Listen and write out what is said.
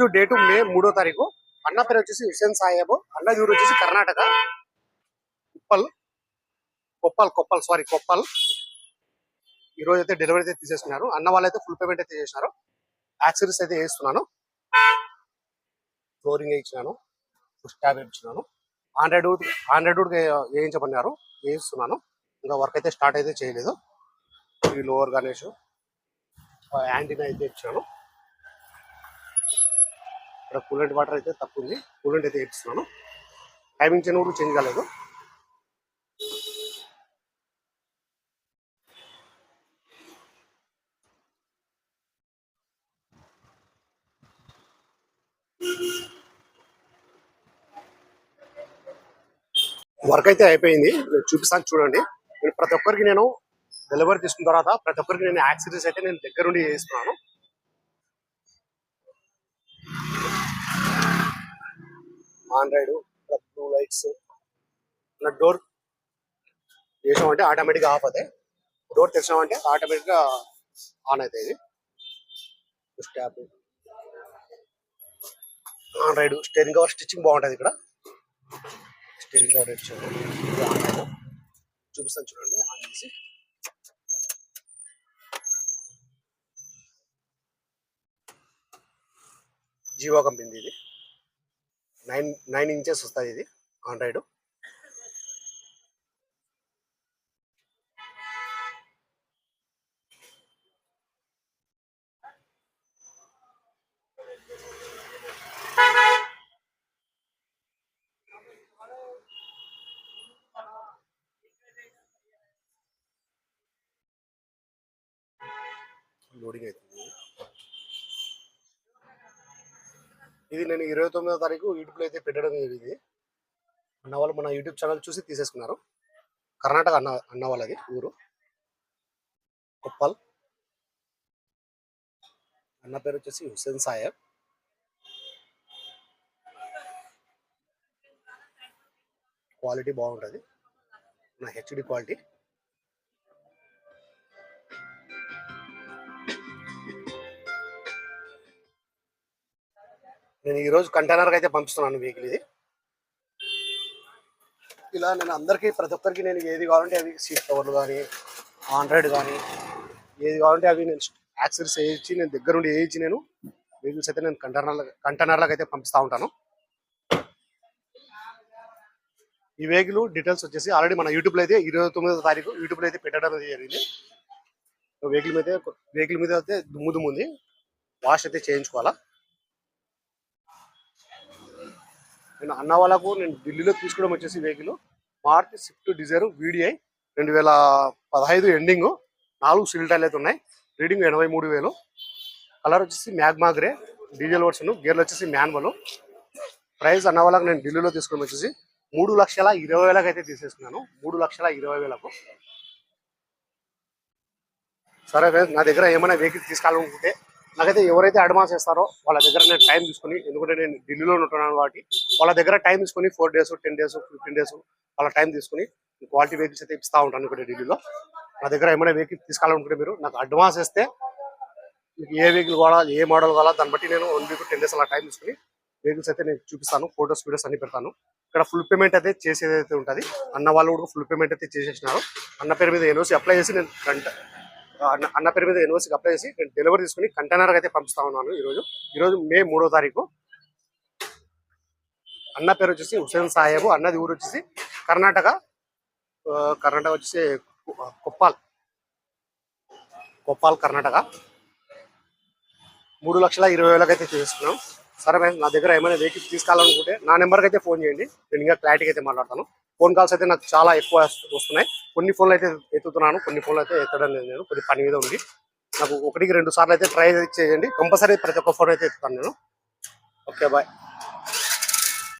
రోజు డేటు మే మూడో తారీఖు. అన్న పేరు వచ్చేసి హుసేన్ సాహెబ్ అన్న ఊరు వచ్చేసి కర్ణాటక. కుప్పల్ కొప్పల్ కొప్పల్ సారీ కొప్పల్. ఈ రోజు అయితే డెలివరీ అయితే తీసేసుకున్నారు. అన్న వాళ్ళు ఫుల్ పేమెంట్ అయితే చేసినారు. యాక్సరీస్ అయితే వేస్తున్నాను ఫ్లోరింగ్ ఇచ్చినాను ట్యాబ్ ఇచ్చినాను ఆండ్రాయిడ్ ఆండ్రాయిడ్ వేయించమన్నారు వేయిస్తున్నాను. ఇంకా వర్క్ అయితే స్టార్ట్ అయితే చేయలేదు. ఈ లోవర్ గణేష్ యాంటీనా అయితే ఇచ్చాను. ఇక్కడ కూలెంట్ వాటర్ అయితే తక్కువ ఉంది కూలెంట్ అయితే వేపిస్తున్నాను. టైమింగ్ చిన్న కూడా చేంజ్ కాలేదు. వర్క్ అయితే అయిపోయింది. చూపిస్తాను చూడండి. నేను ప్రతి ఒక్కరికి నేను డెలివరీ తీసుకున్న తర్వాత ప్రతి ఒక్కరికి నేను యాక్సిడెంట్స్ అయితే నేను దగ్గరుండి చేస్తున్నాను. ఆండ్రాయిడ్ బ్లూ లైట్స్ డోర్ చేసామంటే ఆటోమేటిక్గా ఆఫ్ అవుతాయి. డోర్ తెరిచామంటే ఆటోమేటిక్గా ఆన్ అవుతాయి stop android steering cover stitching బాగుంటుంది ఇక్కడ. స్టేరింగ్ కవర్ ఇచ్చాను చూపిస్తాను చూడండి. ఆన్ చేసి. జీవో కంపెనీ ఇది. నైన్ నైన్ ఇంచెస్ వస్తుంది ఇది ఆండ్రాయిడ్ లోడింగ్ అవుతుంది ఇది నేను ఇరవై తొమ్మిదో తారీఖు యూట్యూబ్లో అయితే పెట్టడం జరిగింది. అన్న వాళ్ళు మన యూట్యూబ్ ఛానల్ చూసి తీసేసుకున్నారు. కర్ణాటక అన్న అన్న వాళ్ళది ఊరు. కొప్పల్. అన్న పేరు వచ్చేసి హుసేన్ సాయబ్. క్వాలిటీ బాగుంటుంది. నా హెచ్డి క్వాలిటీ నేను ఈ రోజు కంటైనర్ అయితే పంపిస్తున్నాను వెహికల్ ఇది. ఇలా నేను అందరికీ ప్రతి ఒక్కరికి నేను ఏది కావాలంటే అవి సీట్ కవర్లు కానీ ఆండ్రాయిడ్ కానీ ఏది కావాలంటే అవి నేను యాక్సెస్ వేయించి నేను దగ్గరుండి వేయించి నేను వెహికల్స్ అయితే నేను కంటైనర్ కంటైనర్లకు అయితే పంపిస్తూ ఉంటాను. ఈ వెహికల్ డీటెయిల్స్ వచ్చేసి ఆల్రెడీ మన యూట్యూబ్లో అయితే ఇరవై తొమ్మిదో తారీఖు యూట్యూబ్లో అయితే పెట్టడం జరిగింది. వెహికల్ మీద వెహికల్ మీద అయితే దుమ్ము దుమ్ము ఉంది. వాష్ అయితే చేయించుకోవాలా? నేను అన్న వాళ్ళకు నేను ఢిల్లీలో తీసుకోవడం వచ్చేసి vehicle Maruti Swift Dzire VDI రెండు వేల పదహైదు ఎండింగ్. నాలుగు సిల్ అయితే ఉన్నాయి. రీడింగ్ ఎనభై మూడు వేలు. కలర్ వచ్చేసి మ్యాగ్మా గ్రే. డీజిల్ వర్షన్ గేర్లు వచ్చేసి మ్యాన్వల్ ప్రైస్ అన్న వాళ్ళకి నేను ఢిల్లీలో తీసుకోవడం వచ్చేసి మూడు లక్షల ఇరవై వేలకు అయితే తీసేసుకున్నాను. మూడు లక్షల ఇరవై వేలకు. సరే ఫ్రెండ్స్ నా దగ్గర ఏమైనా వెహికల్ తీసుకోవాలనుకుంటే నాకైతే ఎవరైతే అడ్వాన్స్ చేస్తారో వాళ్ళ దగ్గర నేను టైం తీసుకుని ఎందుకంటే నేను ఢిల్లీలో ఉంటున్నాను కాబట్టి వాళ్ళ దగ్గర టైం తీసుకుని four days ten days fifteen days వాళ్ళ టైం తీసుకుని క్వాలిటీ వెహికల్స్ అయితే ఇస్తా ఉంటాను ఇక్కడ ఢిల్లీలో. నా దగ్గర ఏమైనా వెహికల్ తీసుకోవాలనుకుంటే మీరు నాకు అడ్వాన్స్ ఇస్తే మీకు ఏ వెహికల్ కావాలా ఏ మోడల్ కావాలా దాన్ని బట్టి నేను వన్ వీక్ టెన్ డేస్ అలా టైం తీసుకుని వెహికల్స్ అయితే నేను చూపిస్తాను ఫోటోస్ వీడియోస్ అన్ని పెడతాను. ఇక్కడ ఫుల్ పేమెంట్ అయితే చేసేది అయితే ఉంటుంది. అన్న వాళ్ళు కూడా ఫుల్ పేమెంట్ అయితే చేసేసినారు. అన్న పేరు మీద ఎన్ఓసి అప్లై చేసి నేను కంట అన్న పేరు మీద ఎన్ఓసికి అప్లై చేసి నేను డెలివరీ తీసుకుని కంటైనర్ అయితే పంపిస్తా ఉన్నాను ఈరోజు. ఈరోజు మే మూడో తారీఖు. అన్న పేరు వచ్చేసి హుసేన్ సాహెబ్ అన్నది ఊరు వచ్చేసి కర్ణాటక కర్ణాటక వచ్చేసి కు- కొప్పాల్. కొప్పాల్ కర్ణాటక. మూడు లక్షల ఇరవై వేలకు అయితే తీసుకున్నాం సరే నా దగ్గర ఏమైనా వెహికల్ తీసుకోవాలనుకుంటే నా నెంబర్కి అయితే ఫోన్ చేయండి. నేను ఇంకా క్లారిటీగా అయితే మాట్లాడతాను. ఫోన్ కాల్స్ అయితే నాకు చాలా ఎక్కువ వస్తున్నాయి. కొన్ని ఫోన్లు అయితే ఎత్తుతున్నాను. కొన్ని ఫోన్లు అయితే ఎత్తడం లేదు నేను. కొద్ది పని మీద ఉంది. నాకు ఒకటికి రెండు సార్లు అయితే ట్రై చేయండి. కంపల్సరీ ప్రతి ఒక్క ఫోన్ అయితే ఎత్తుతాను నేను. Okay bye